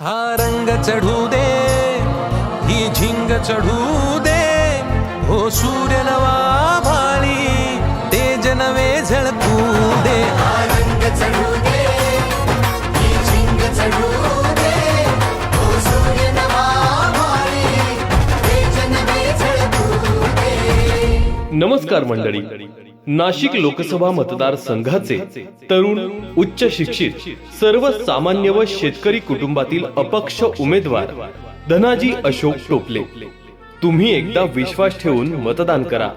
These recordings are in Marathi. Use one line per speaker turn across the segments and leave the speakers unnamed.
हा रंग चढू दे ही झिंग चढू दे. हो सूर्य नवा भाळी तेज नवे झळकू दे.
रंग चढू दे ही झिंग चढू दे. ओ सूर्य नवा माळी तेज नवे झळकू दे.
नमस्कार मंडळी. नाशिक लोकसभा मतदारसंघाचे तरुण उच्च शिक्षित सर्वसामान्य व शेतकरी कुटुंबातील अपक्ष उमेदवार धनाजी अशोक टोपले. तुम्ही एकदा विश्वास ठेवून मतदान करा.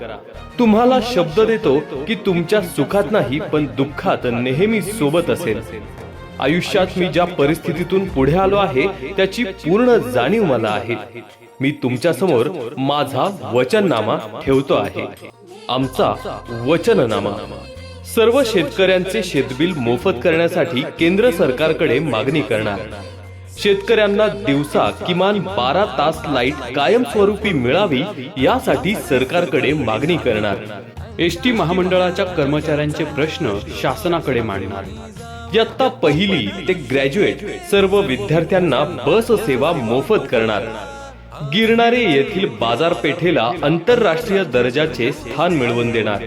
तुम्हाला शब्द देतो की तुमच्या सुखात नाही पण दुःखात नेहमी सोबत असेल. आयुष्यात मी ज्या परिस्थितीतून पुढे आलो आहे त्याची पूर्ण जाणीव मला आहे. मी तुमच्यासमोर माझा वचननामा ठेवतो आहे. आमचा वचननामा. सर्व शेतकऱ्यांचे शेतबिल मोफत करण्यासाठी केंद्र सरकारकडे मागणी करणार. शेतकऱ्यांना दिवसा किमान बारा तास लाइट कायमस्वरूपी मिळावी यासाठी सरकारकडे मागणी करणार.
एस टी महामंडळाच्या कर्मचाऱ्यांचे प्रश्न शासनाकडे मांडणार.
इयत्ता पहिली ते ग्रॅज्युएट सर्व विद्यार्थ्यांना बस सेवा मोफत करणार. गिरणारे येथील बाजारपेठेला आंतरराष्ट्रीय दर्जाचे स्थान मिळवून देणार.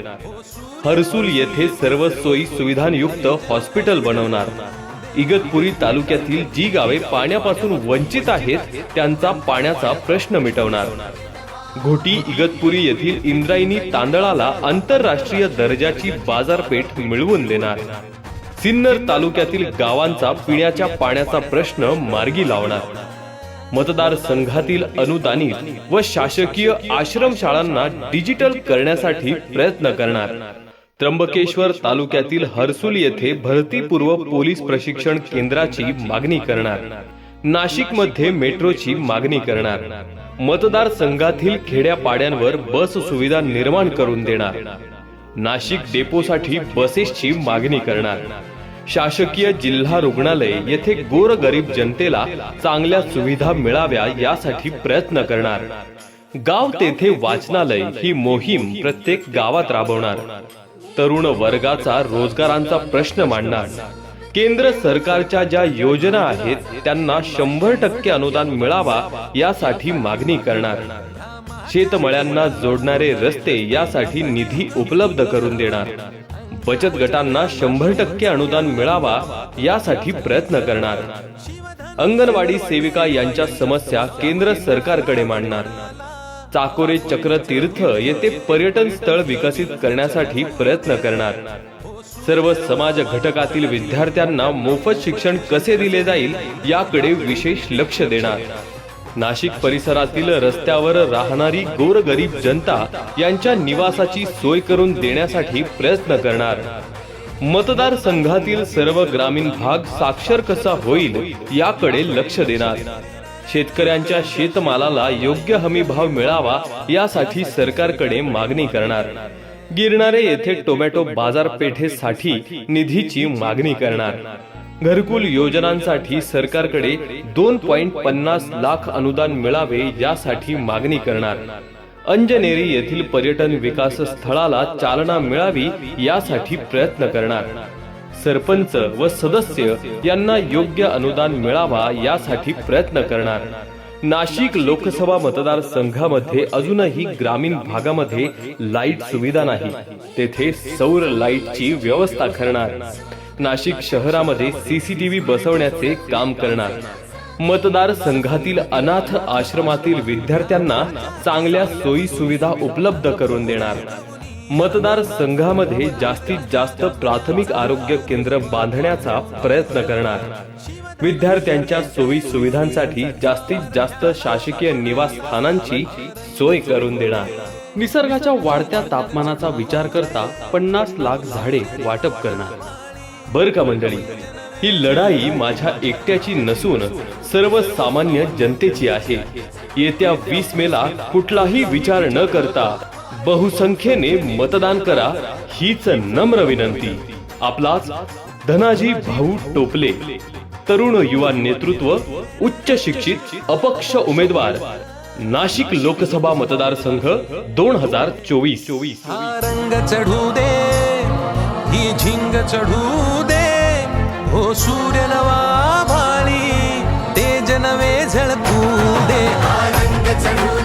हरसूल येथे सर्व सोयी सुविधांयुक्त हॉस्पिटल बनवणार. इगतपुरी तालुक्यातील जी गावे पाण्यापासून वंचित आहेत त्यांचा पाण्याचा प्रश्न मिटवणार. घोटी इगतपुरी येथील इंद्रायणी तांदळाला आंतरराष्ट्रीय दर्जाची बाजारपेठ मिळवून देणार. सिन्नर तालुक्यातील गावांचा पिण्याच्या पाण्याचा प्रश्न मार्गी लावणार. मतदारसंघातील अनुदानित व शासकीय आश्रमशाळांना डिजिटल करण्यासाठी प्रयत्न करणार. त्र्यंबकेश्वर तालुक्यातील हर्सुल येथे भरतीपूर्व पोलीस प्रशिक्षण केंद्राची मागणी करणार. नाशिकमध्ये मेट्रोची मागणी करणार. मतदारसंघातील खेड्यापाड्यांवर बस सुविधा निर्माण करून देणार. नाशिक डेपोसाठी बसेसची मागणी करणार. शासकीय जिल्हा रुग्णालय येथे गोरगरीब जनतेला चांगल्या सुविधा मिळाव्या यासाठी प्रयत्न करणार. गाव तेथे वाचनालय ही मोहीम प्रत्येक गावात राबवणार. तरुण वर्गाचा रोजगारांचा प्रश्न मांडणार. केंद्र सरकारच्या ज्या योजना आहेत त्यांना शंभर टक्के अनुदान मिळावा यासाठी मागणी करणार. शेतमळ्यांना जोडणारे रस्ते यासाठी निधी उपलब्ध करून देणार. बचत गटांना शंभर टक्के अनुदान मिळावा यासाठी प्रयत्न करणार. अंगणवाडी सेविका यांच्या समस्या केंद्र सरकारकडे मांडणार. चाकोरे चक्र तीर्थ येथे पर्यटन स्थळ विकसित करण्यासाठी प्रयत्न करणार. सर्व समाज घटकातील विद्यार्थ्यांना मोफत शिक्षण कसे दिले जाईल याकडे विशेष लक्ष देणार. नाशिक परिसरातील रस्त्यावर राहणारी गोरगरीब जनता यांच्या निवासाची सोय करून देण्यासाठी प्रयत्न करणार. मतदारसंघातील सर्व ग्रामीण भाग साक्षर कसा होईल याकडे लक्ष देणार. शेतकऱ्यांच्या शेतमालाला योग्य हमी भाव मिळावा यासाठी सरकारकडे मागणी करणार. गिरणारे येथे टोमॅटो बाजारपेठेसाठी निधीची मागणी करणार. घरकुल योजनांसाठी सरकारकडे दोन पॉइंट पन्नास लाख अनुदान मिळावे यासाठी मागणी करणार. अंजनेरी येथील पर्यटन विकास स्थळाला चालना मिळावी यासाठी प्रयत्न करणार. सरपंच व सदस्य यांना योग्य अनुदान मिळावा यासाठी प्रयत्न करणार. नाशिक लोकसभा मतदारसंघामध्ये अजूनही ग्रामीण भागामध्ये लाइट सुविधा नाही. तेथे सौर लाईटची व्यवस्था करणार. नाशिक शहरामध्ये सीसीटीव्ही बसवण्याचे काम करणार. मतदारसंघातील अनाथ आश्रमातील विद्यार्थ्यांना चांगल्या सोयी सुविधा उपलब्ध करून देणार. मतदारसंघामध्ये जास्तीत जास्त प्राथमिक आरोग्य केंद्र बांधण्याचा प्रयत्न करणार. विद्यार्थ्यांच्या सोयी सुविधांसाठी जास्तीत जास्त शासकीय निवासस्थानांची सोय करून देणार.
निसर्गाच्या वाढत्या तापमानाचा विचार करता पन्नास लाख झाडे वाटप करणार.
बर का मंडळी? ही लढाई माझ्या एकट्याची नसून सर्वसामान्य जनतेची आहे. येत्या वीस मेला कुठलाही विचार न करता बहुसंख्येने मतदान करा हीच नम्र विनंती. आपलाच धनाजी भाऊ टोपले तरुण युवा नेतृत्व उच्च शिक्षित अपक्ष उमेदवार नाशिक लोकसभा मतदारसंघ दोन हजार चोवीस. चोवीस
रंग चढू दे. चढू दे. हो सूर्य नवा भाळी ते जनवे झळकू दे. आनंद चढू